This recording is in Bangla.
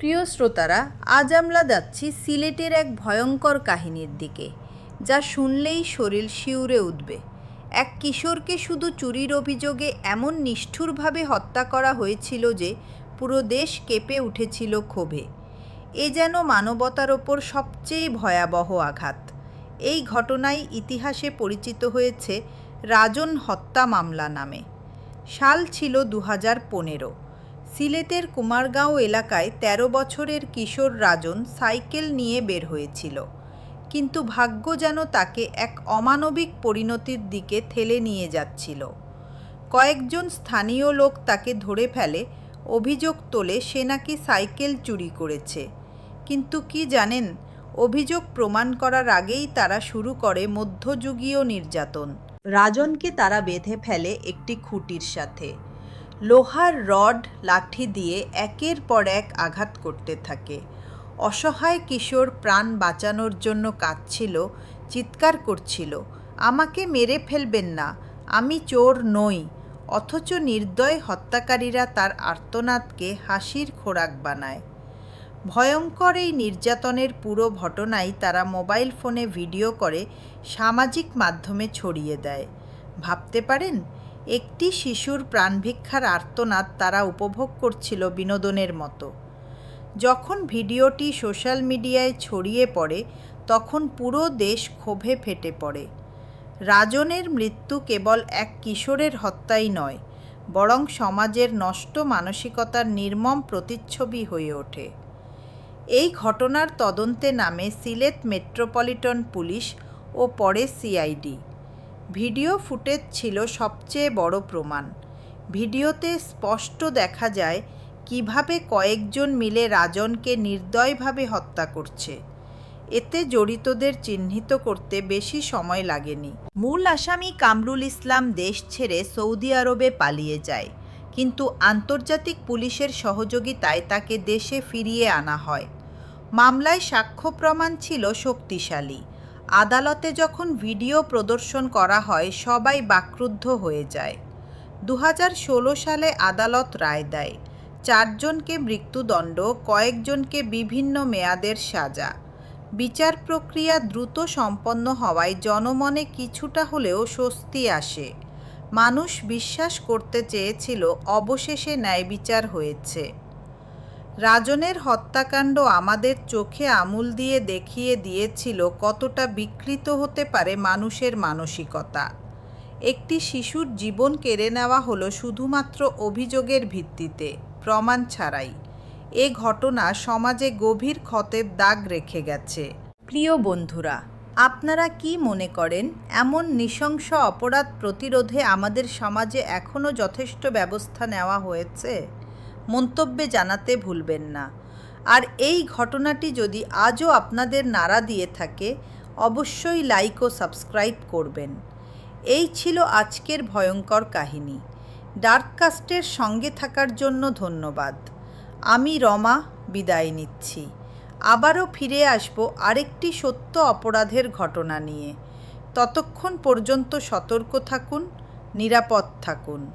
প্রিয় শ্রোতারা, আজ আমরা যাচ্ছি সিলেটের এক ভয়ঙ্কর কাহিনীর দিকে, যা শুনলেই শরীর শিউরে উঠবে। এক কিশোরকে শুধু চুরির অভিযোগে এমন নিষ্ঠুরভাবে হত্যা করা হয়েছিল যে পুরো দেশ কেঁপে উঠেছিল ক্ষোভে। এ যেন মানবতার ওপর সবচেয়ে ভয়াবহ আঘাত। এই ঘটনায় ইতিহাসে পরিচিত হয়েছে রাজন হত্যা মামলা নামে। সাল ছিল দু হাজার পনেরো। সিলেটের কুমারগাঁও এলাকায় ১৩ বছরের কিশোর রাজন সাইকেল নিয়ে বের হয়েছিল। কিন্তু ভাগ্য যেন তাকে এক অমানবিক পরিণতির দিকে ঠেলে নিয়ে যাচ্ছিল। কয়েকজন স্থানীয় লোক তাকে ধরে ফেলে, অভিযোগ তোলে সে নাকি সাইকেল চুরি করেছে। কিন্তু কি জানেন, অভিযোগ প্রমাণ করার আগেই তারা শুরু করে মধ্যযুগীয় নির্যাতন। রাজনকে তারা বেঁধে ফেলে একটি খুঁটির সাথে। লোহার রড লাঠি দিয়ে একের পর এক আঘাত করতে থাকে। অসহায় কিশোর প্রাণ বাঁচানোর জন্য কাঁদছিল, চিৎকার করছিল, আমাকে মেরে ফেলবেন না, আমি চোর নই অথচ নির্দয় হত্যাকারীরা তার আর্তনাদকে হাসির খোরাক বানায়। ভয়ঙ্কর এই নির্যাতনের পুরো ঘটনাই তারা মোবাইল ফোনে ভিডিও করে সামাজিক মাধ্যমে ছড়িয়ে দেয়। ভাবতে পারেন একটি শিশুর প্রাণভিক্ষার আর্তনাদ তারা উপভোগ করছিল বিনোদনের মতো। যখন ভিডিওটি সোশ্যাল মিডিয়ায় ছড়িয়ে পড়ে, তখন পুরো দেশ ক্ষোভে ফেটে পড়ে। রাজনের মৃত্যু কেবল এক কিশোরের হত্যাই নয়, বরং সমাজের নষ্ট মানসিকতার নির্মম প্রতিচ্ছবি হয়ে ওঠে। এই ঘটনার তদন্তে নামে সিলেট মেট্রোপলিটন পুলিশ ও পরে সিআইডি। ভিডিও ফুটেজ ছিল সবচেয়ে বড় প্রমাণ। ভিডিওতে স্পষ্ট দেখা যায় কীভাবে কয়েকজন মিলে রাজনকে নির্দয়ভাবে হত্যা করছে। এতে জড়িতদের চিহ্নিত করতে বেশি সময় লাগেনি। মূল আসামি কামরুল ইসলাম দেশ ছেড়ে সৌদি আরবে পালিয়ে যায়, কিন্তু আন্তর্জাতিক পুলিশের সহযোগিতায় তাকে দেশে ফিরিয়ে আনা হয়। মামলায় সাক্ষ্য প্রমাণ ছিল শক্তিশালী আদালতে যখন ভিডিও প্রদর্শন করা হয়, সবাই বাকরুদ্ধ হয়ে যায়। দু হাজার ষোলো সালে আদালত রায় দেয়, চারজনকে মৃত্যুদণ্ড, কয়েকজনকে বিভিন্ন মেয়াদের সাজা। বিচার প্রক্রিয়া দ্রুত সম্পন্ন হওয়ায় জনমনে কিছুটা হলেও স্বস্তি আসে। মানুষ বিশ্বাস করতে চেয়েছিল, অবশেষে ন্যায় বিচার হয়েছে। রাজনের হত্যাকাণ্ড আমাদের চোখে আমূল দিয়ে দেখিয়ে দিয়েছিল কতটা বিকৃত হতে পারে মানুষের মানসিকতা। একটি শিশুর জীবন কেড়ে নেওয়া হলো শুধুমাত্র অভিযোগের ভিত্তিতে, প্রমাণ ছাড়াই। এ ঘটনা সমাজে গভীর ক্ষতের দাগ রেখে গেছে। প্রিয় বন্ধুরা, আপনারা কি মনে করেন, এমন নৃশংস অপরাধ প্রতিরোধে আমাদের সমাজে এখনও যথেষ্ট ব্যবস্থা নেওয়া হয়েছে? মন্তব্যে জানাতে ভুলবেন না। আর এই ঘটনাটি যদি আজও আপনাদের নাড়া দিয়ে থাকে, অবশ্যই লাইক ও সাবস্ক্রাইব করবেন। এই ছিল আজকের ভয়ঙ্কর কাহিনী। ডার্ককাস্টের সঙ্গে থাকার জন্য ধন্যবাদ। আমি রমা, বিদায় নিচ্ছি। আবারও ফিরে আসব আরেকটি সত্য অপরাধের ঘটনা নিয়ে। ততক্ষণ পর্যন্ত সতর্ক থাকুন, নিরাপদ থাকুন।